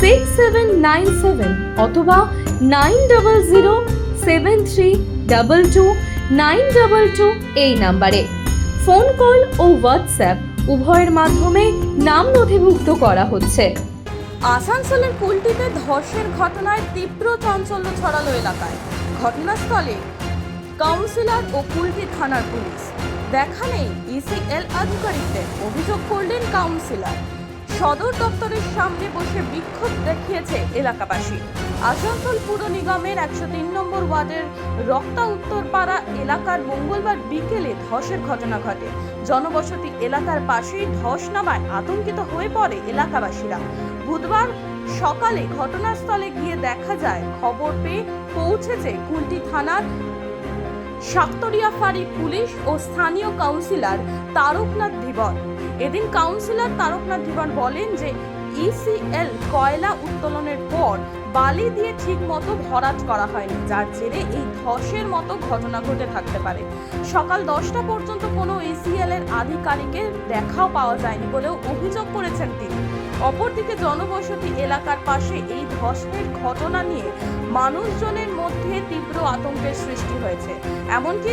six seven nine seven অথবা nine double zero seven three double two nine double two এই নাম্বারে। Phone, call ও WhatsApp উভয়ের মাধ্যমে নাম নথিভুক্ত করা হচ্ছে। আসানসোলের কুলটিতে ধর্ষের ঘটনায় তীব্র চাঞ্চল্য ছড়ালো এলাকায়। ঘটনাস্থলে কাউন্সিলর ও কুলটি থানার পুলিশ। দেখা নেই, ইসিএল আধিকারিকদের অভিযোগ করলেন কাউন্সিলর। সদর দপ্তরের সামনে বসে বিক্ষোভ দেখিয়েছে এলাকাবাসী। আসানসোল পুর নিগমের একশো তিন নম্বর ওয়ার্ডের রক্তা উত্তরপাড়া এলাকার মঙ্গলবার বিকেলে ধসের ঘটনা ঘটে। জনবসতি এলাকার পাশেই ধস নামায় আতঙ্কিত হয়ে পড়ে এলাকাবাসীরা। বুধবার সকালে ঘটনাস্থলে গিয়ে দেখা যায়, খবর পেয়ে পৌঁছেছে কুলটি থানার সাক্তরিয়া ফাঁড়ি পুলিশ ও স্থানীয় কাউন্সিলর তারকনাথ ধীবর এদিন কাউন্সিলর তারকনাথ ধীবর বলেন যে ইসিএল কয়লা উত্তোলনের পর বালি দিয়ে ঠিক মতো ভরাট করা হয়নি, যার জেরে এই ধসের মতো ঘটনা ঘটে থাকতে পারে। সকাল দশটা পর্যন্ত কোনো এসিএল এর আধিকারিকের দেখাও পাওয়া যায়নি বলেও অভিযোগ করেছেন তিনি। অপরদিকে জনবসতি এলাকার পাশে এই ধসের ঘটনা নিয়ে মানুষজনের মধ্যে তীব্র আতঙ্কের সৃষ্টি হয়েছে। এমনকি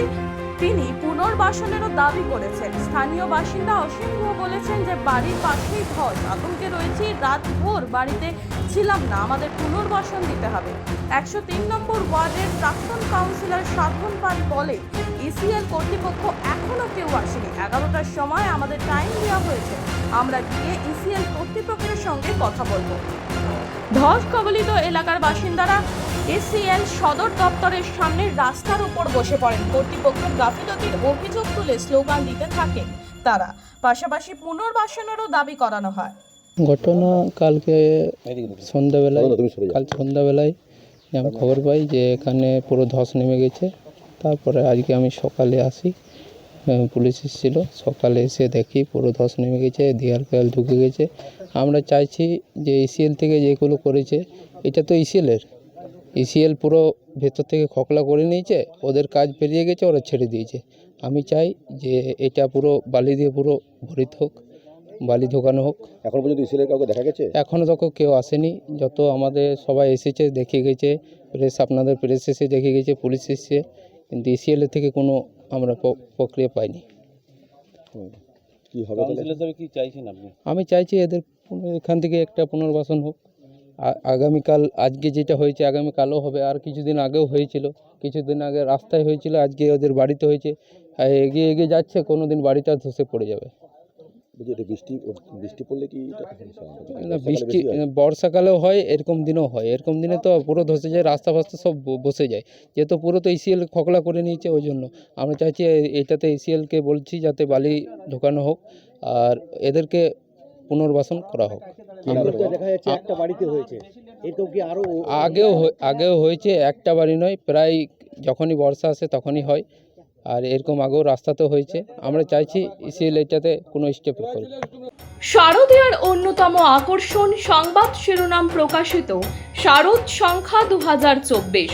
তিনি পুনর্বাসনেরও দাবি করেছেন। স্থানীয় বাসিন্দা অসীম গুহ বলেছেন যে, বাড়ির পাশেই ধস আতঙ্কে রয়েছি, রাত ভোর বাড়িতে ছিলাম না। আমাদের পুনর্বাসন দিতে হবে। একশো তিন নম্বর ওয়ার্ডের প্রাক্তন কাউন্সিলর সাধন পাল বলে ইসিএল কর্তৃপক্ষ এখনও কেউ আসেনি। এগারোটার সময় আমাদের টাইম দেওয়া হয়েছে। আমরা গিয়ে ইসিএল কর্তৃপক্ষের সঙ্গে কথা বলব। ধস কবলিত এলাকার বাসিন্দারা এসিএল সদর দপ্তরের সামনে রাস্তার উপর বসে পড়েন কর্তৃপক্ষের গাফিলতির অভিযোগ তুলে স্লোগান দিতে থাকেন তারা। পাশাপাশি পুনর্বাসনেরও দাবি করানো হয়। ঘটনা কালকে সন্ধ্যাবেলায়। কাল সন্ধ্যাবেলায় আমি খবর পাই যে এখানে পুরো ধস নেমে গেছে। তারপরে আজকে আমি সকালে আসি পুলিশ এসেছিল। সকালে এসে দেখি পুরো ধস নেমে গেছে দিয়ার কয়েল ঢুকে গেছে। আমরা চাইছি যে ইসিএল থেকে যেগুলো করেছে এটা তো ইসিএলের ইসিএল পুরো ভেতর থেকে খকলা করে নিয়েছে ওদের কাজ পেরিয়ে গেছে ওরা ছেড়ে দিয়েছে। আমি চাই যে এটা পুরো বালি দিয়ে পুরো ভরিত হোক বালি ঢোকানো হোক। এখন পর্যন্ত ইসিএলের কাউকে দেখা গেছে? এখনও তো কেউ আসেনি। যত আমাদের সবাই এসেছে দেখে গেছে প্রেস আপনাদের প্রেস এসে দেখে গেছে পুলিশ এসেছে কিন্তু ইসিএলের থেকে কোনো আমরা প্রক্রিয়া পাইনি। হুম। কি হবে কি চাইছেন আপনি? আমি চাইছি এদের এখান থেকে একটা পুনর্বাসন হোক। আগামীকাল আজকে যেটা হয়েছে আগামীকালও হবে আর কিছুদিন আগেও হয়েছিল। কিছুদিন আগে রাস্তায় হয়েছিল আজকে ওদের বাড়িতে হয়েছে। এগিয়ে এগিয়ে যাচ্ছে কোনো দিন বাড়িটা ধসে পড়ে যাবে। বৃষ্টি পড়লে কি? না, বৃষ্টি বর্ষাকালেও হয় এরকম দিনেও হয়। এরকম দিনে তো পুরো ধসে যায় রাস্তা ফাস্তা সব বসে যায়। যেহেতু পুরো তো ইসিএল খকলা করে নিয়েছে ওই জন্য। আমরা চাইছি এটাতে ইসিএলকে বলছি যাতে বালি ঢোকানো হোক। আর এদেরকে পুনর্বাসন করা হোক। আমরা দেখা যাচ্ছে একটা বাড়িতে হয়েছে। এরকম কি আরও আগেও আগেও হয়েছে একটা বাড়ি নয় প্রায় যখনই বর্ষা আসে তখনই হয়। আর এরকম আগেও রাস্তাতে হয়েছে। আমরা চাইছি ইসিএল এটাতে কোনো স্টেপ করুক শারদীয়ার অন্যতম আকর্ষণ সংবাদ শিরোনাম প্রকাশিত শারদ সংখ্যা দু হাজার চব্বিশ।